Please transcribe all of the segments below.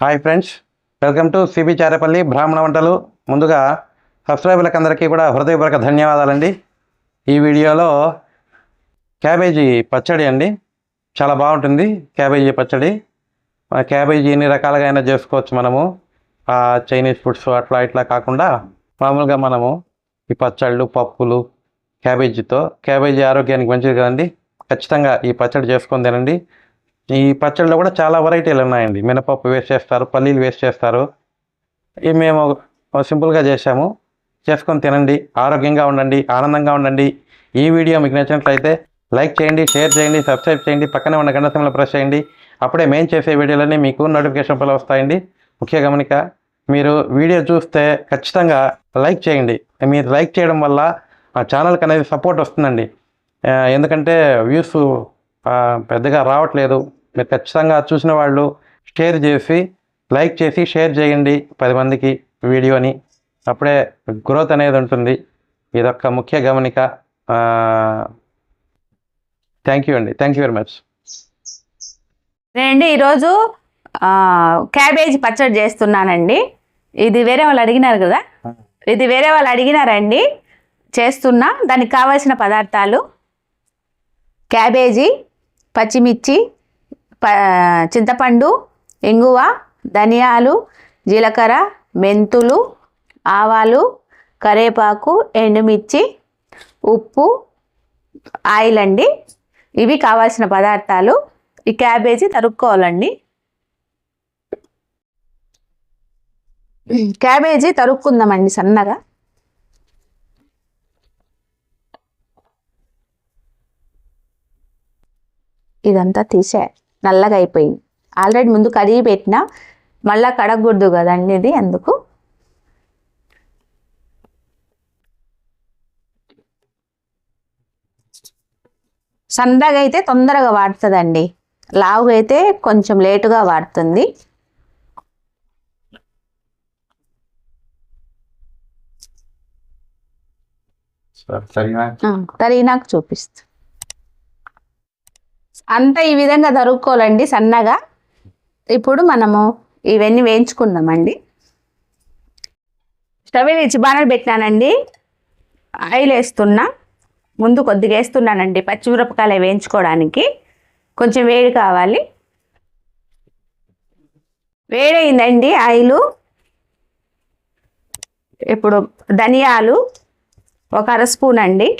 Hi friends welcome to CB Charepalli బ్రాహ్మణ వంటలు. ముందుగా సబ్స్క్రైబర్లకు అందరికీ కూడా హృదయపూర్వక ధన్యవాదాలండి. ఈ వీడియోలో క్యాబేజీ పచ్చడి అండి. చాలా బాగుంటుంది క్యాబేజీ పచ్చడి. క్యాబేజీ ఎన్ని రకాలుగా అయినా చేసుకోవచ్చు మనము. ఆ చైనీస్ ఫుడ్స్ అట్లా ఇట్లా కాకుండా మామూలుగా మనము ఈ పచ్చళ్ళు పప్పులు క్యాబేజీతో. క్యాబేజీ ఆరోగ్యానికి మంచిది కదండి. ఖచ్చితంగా ఈ పచ్చడి చేసుకొని తినండి. ఈ పచ్చడిలో కూడా చాలా వెరైటీలు ఉన్నాయండి. మినపప్పు వేస్ట్ చేస్తారు పల్లీలు వేస్ట్ చేస్తారు. ఇవి మేము సింపుల్గా చేసాము చేసుకొని తినండి ఆరోగ్యంగా ఉండండి ఆనందంగా ఉండండి. ఈ వీడియో మీకు నచ్చినట్లయితే లైక్ చేయండి షేర్ చేయండి సబ్స్క్రైబ్ చేయండి పక్కనే ఉన్న గంట సింబల్ ప్రెస్ చేయండి. అప్పుడే మేము చేసే వీడియోలన్నీ మీకు నోటిఫికేషన్ పలు వస్తాయండి. ముఖ్య గమనిక మీరు వీడియో చూస్తే ఖచ్చితంగా లైక్ చేయండి. మీరు లైక్ చేయడం వల్ల మా ఛానల్కి అనేది సపోర్ట్ వస్తుందండి. ఎందుకంటే వ్యూస్ పెద్దగా రావట్లేదు. మీరు ఖచ్చితంగా చూసిన వాళ్ళు షేర్ చేసి లైక్ చేసి షేర్ చేయండి పది మందికి వీడియోని. అప్పుడే గ్రోత్ అనేది ఉంటుంది. ఇదొక ముఖ్య గమనిక. థ్యాంక్ యూ అండి. Thank you very much. నేనండి ఈరోజు క్యాబేజీ పచ్చడి చేస్తున్నానండి. ఇది వేరే వాళ్ళు అడిగినారు కదా? ఇది వేరే వాళ్ళు అడిగినారండి. చేస్తున్నా దానికి కావాల్సిన పదార్థాలు. క్యాబేజీ పచ్చిమిర్చి చింతపండు ఇంగువ ధనియాలు జీలకర్ర మెంతులు ఆవాలు కరేపాకు ఎండుమిర్చి ఉప్పు ఆయిల్ అండి ఇవి కావాల్సిన పదార్థాలు. ఈ క్యాబేజీ తరుక్కోవాలండి. క్యాబేజీ తరుక్కుందామండి సన్నగా. ఇదంతా తీసే నల్లగా అయిపోయింది. ఆల్రెడీ ముందు కడిగి పెట్టిన మళ్ళా కడగకూడదు కదండి ఇది అందుకు. సన్నగా అయితే తొందరగా వాడుతుందండి. లావుగా అయితే కొంచెం లేటుగా వాడుతుంది. తరిగినాక చూపిస్తా. అంతా ఈ విధంగా తరుక్కోవాలండి సన్నగా. ఇప్పుడు మనము ఇవన్నీ వేయించుకుందామండి. స్టవ్ ఇచ్చి బాణలు పెట్టినానండి. ఆయిల్ వేస్తున్నా. ముందు కొద్దిగా వేస్తున్నానండి పచ్చిమిరపకాయలు వేయించుకోవడానికి. కొంచెం వేడి కావాలి. వేడైందండి ఆయిలు. ఇప్పుడు ధనియాలు ఒక అర స్పూన్ అండి.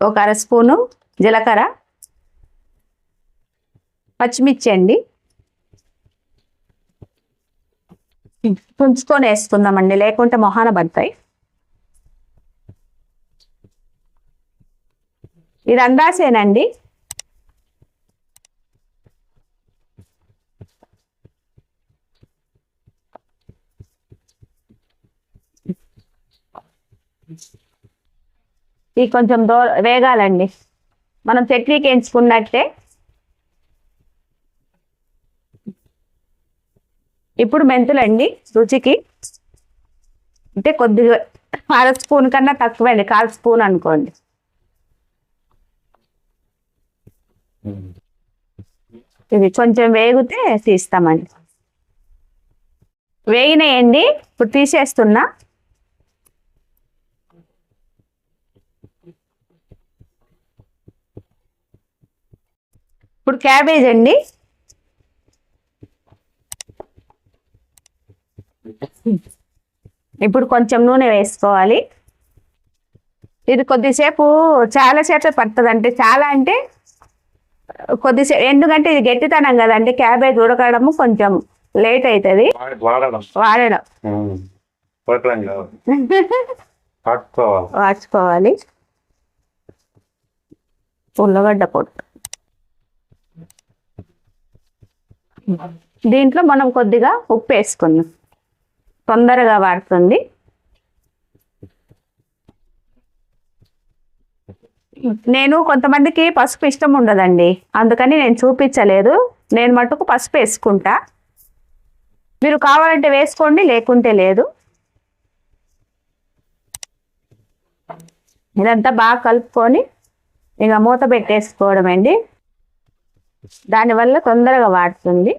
ఒక అర స్పూను జీలకర్ర పచ్చిమిర్చి అండి. పుంచుకొని వేసుకుందామండి లేకుంటే మొహాన పడతాయి. ఇది అందాసేనండి. ఇది కొంచెం దో వేగాలండి. మనం చట్నీకి ఎంచుకున్నట్టే ఇప్పుడు మెంతులండి రుచికి. అంటే కొద్దిగా అర స్పూన్ కన్నా తక్కువ అండి కాల్ స్పూన్ అనుకోండి. ఇది కొంచెం వేగితే తీస్తామండి. వేగినాయండి ఇప్పుడు తీసేస్తున్నా. ఇప్పుడు క్యాబేజ్ అండి. ఇప్పుడు కొంచెం నూనె వేసుకోవాలి. ఇది కొద్దిసేపు చాలా సేపు పడుతుంది అంటే చాలా అంటే కొద్దిసేపు ఎందుకంటే ఇది గట్టితనం కదండి క్యాబేజ్ ఉడకడము కొంచెం లేట్ అవుతుంది. వాడడం. వాచుకోవాలి ఉల్లగడ్డ పొట్టు. దీంట్లో మనం కొద్దిగా ఉప్పు వేసుకుందాం. తొందరగా వాడుతుంది. నేను కొంతమందికి పసుపు ఇష్టం ఉండదండి. అందుకని నేను చూపించలేదు. నేను మటుకు పసుపు వేసుకుంటా. మీరు కావాలంటే వేసుకోండి లేకుంటే లేదు. ఇదంతా బాగా కలుపుకొని ఇక మూత పెట్టేసుకోవడం అండి దానివల్ల తొందరగా వాడుతుంది.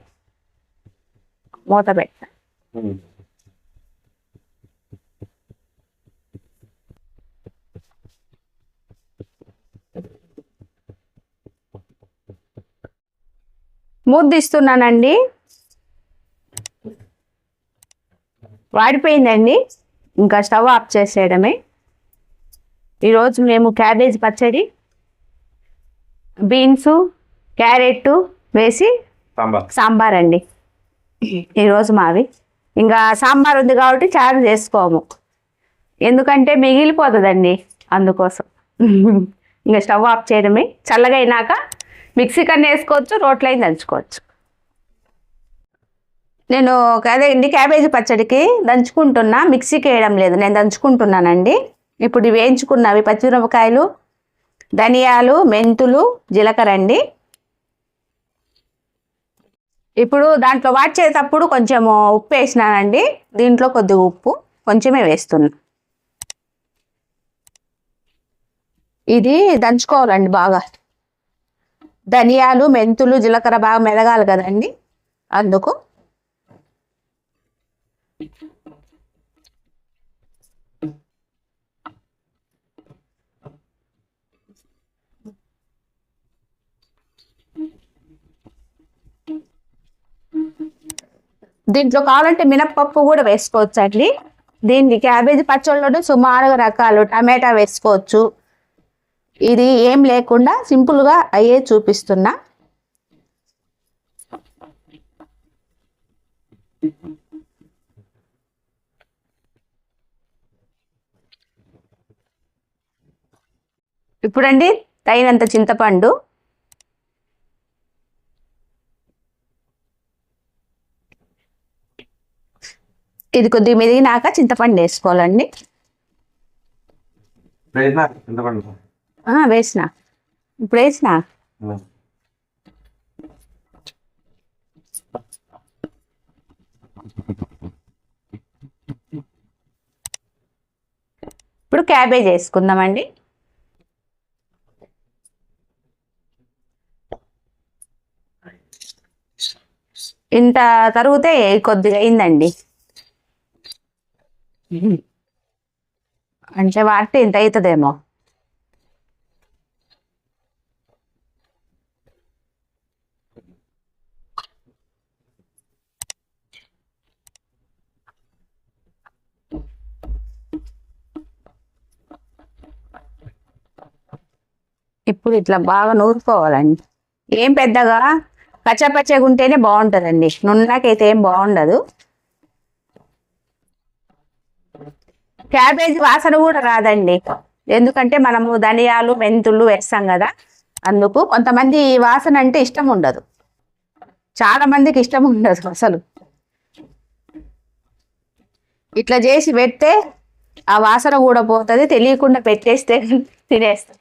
మూత పెట్ట. మూత తీస్తున్నానండి వాడిపోయిందండి. ఇంకా స్టవ్ ఆఫ్ చేసేయడమే. ఈరోజు మేము క్యాబేజ్ పచ్చడి బీన్స్ క్యారెట్ వేసి సాంబార్. అండి. ఈరోజు మావి. ఇంకా సాంబార్ ఉంది కాబట్టి చారు చేసుకోము. ఎందుకంటే మిగిలిపోతుందండి అందుకోసం. ఇంకా స్టవ్ ఆఫ్ చేయడమే. చల్లగా అయినాక మిక్సీ కన్నా వేసుకోవచ్చు రోట్లో అయినా దంచుకోవచ్చు. నేను అదే అండి క్యాబేజీ పచ్చడికి దంచుకుంటున్నా. మిక్సీకి వేయడం లేదు. నేను దంచుకుంటున్నానండి. ఇప్పుడు వేయించుకున్నవి పచ్చిమిరపకాయలు ధనియాలు మెంతులు జీలకర్ర అండి. ఇప్పుడు దాంట్లో వాడ్చేటప్పుడు కొంచెం ఉప్పు వేసినానండి. దీంట్లో కొద్దిగా ఉప్పు కొంచెమే వేస్తున్నా. ఇది దంచుకోవాలండి బాగా. ధనియాలు మెంతులు జీలకర్ర బాగా మెదగాలి కదండి. అందుకు దీంట్లో కావాలంటే మినప్పప్పు కూడా వేసుకోవచ్చు అండి. దీనికి క్యాబేజీ పచ్చళ్ళలోనే సుమారుగా రకాలు టమాటా వేసుకోవచ్చు. ఇది ఏం లేకుండా సింపుల్గా అయ్యే చూపిస్తున్నా. ఇప్పుడండి తగినంత చింతపండు. ఇది కొద్దిగా మెదిగినాక చింతపండు వేసుకోవాలండి. వేసిన ఇప్పుడు వేసిన? ఇప్పుడు క్యాబేజ్ వేసుకుందామండి. ఇంత తరుగుతే కొద్దిగా అయిందండి. అంటే వాడితే ఇంత అవుతుందేమో? ఇప్పుడు ఇట్లా బాగా నూరుకోవాలండి. ఏం పెద్దగా? పచ్చపచ్చగా ఉంటేనే బాగుంటుందండి. నున్నకైతే ఏం బాగుండదు. క్యాబేజీ వాసన కూడా రాదండి. ఎందుకంటే మనము ధనియాలు మెంతులు వేస్తాం కదా అందుకు కొంతమంది ఈ వాసన అంటే ఇష్టం ఉండదు. చాలా మందికి ఇష్టం ఉండదు అసలు. ఇట్లా చేసి పెడితే ఆ వాసన కూడా పోతుంది తెలియకుండా పెట్టేస్తే తినేస్తా?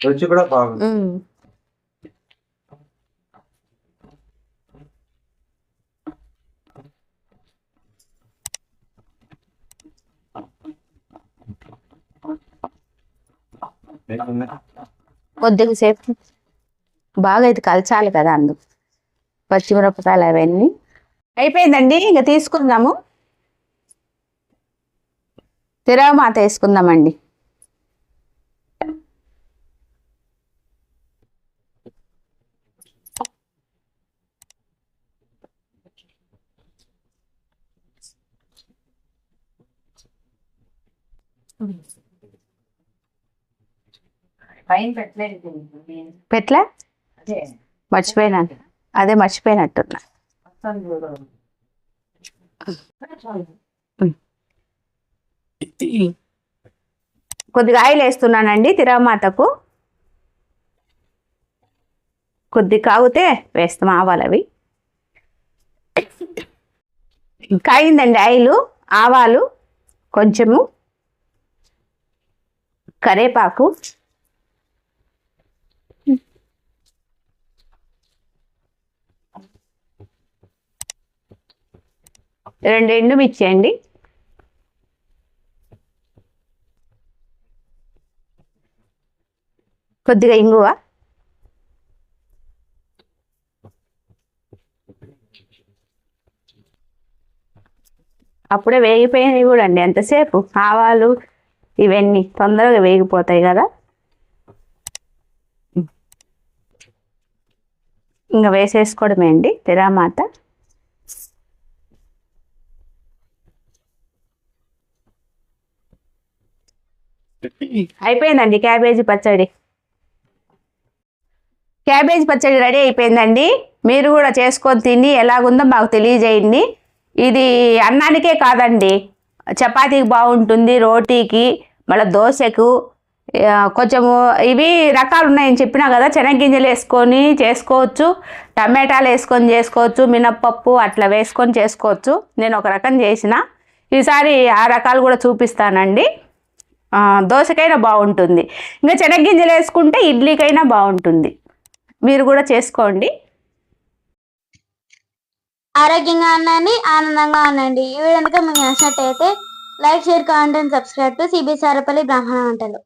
రుచి కూడా బాగుంది. కొద్దిగా సేపు. బాగా ఇది కలచాలి కదా అందుకు పచ్చిమిరపకాయలు అవన్నీ. అయిపోయిందండి ఇంకా తీసుకుందాము. తిరగమాత వేసుకుందామండి. పెట్లా మర్చిపోయినా. అదే మర్చిపోయినట్టున్నా. కొద్దిగా ఆయిల్ వేస్తున్నానండి తిరగమాతకు కొద్ది కాగితే వేస్తాం ఆవాలు అవి. కాగిందండి ఆయిల్ ఆవాలు కొంచెము కరేపాకు. రెండు ఎండుమిర్చి అండి కొద్దిగా ఇంగువ. అప్పుడే వేగిపోయినవి కూడా అండి ఎంతసేపు? ఆవాలు ఇవన్నీ తొందరగా వేగిపోతాయి కదా. ఇంకా వేసేసుకోవడమే అండి తిరామాత. అయిపోయిందండి క్యాబేజీ పచ్చడి. క్యాబేజీ పచ్చడి రెడీ అయిపోయిందండి. మీరు కూడా చేసుకొని తిని ఎలాగుందో మాకు తెలియజేయండి. ఇది అన్నానికే కాదండి. చపాతీకి బాగుంటుంది రోటీకి మళ్ళీ దోశకు కొంచెము ఇవి రకాలు ఉన్నాయని చెప్పినా కదా శనగ్గింజలు వేసుకొని చేసుకోవచ్చు టమాటాలు వేసుకొని చేసుకోవచ్చు మినప్పప్పు అట్లా వేసుకొని చేసుకోవచ్చు. నేను ఒక రకం చేసిన. ఈసారి ఆ రకాలు కూడా చూపిస్తానండి. దోశకైనా బాగుంటుంది. ఇంకా శనగ్గింజలు వేసుకుంటే ఇడ్లీకైనా బాగుంటుంది. మీరు కూడా చేసుకోండి. ఆరోగ్యంగా ఉండండి ఆనందంగా ఉండండి. ఈ వీడియో కనుక మీకు నచ్చినట్టయితే like share comment and subscribe to C B S Arapalli బ్రాహ్మణ వంటలు.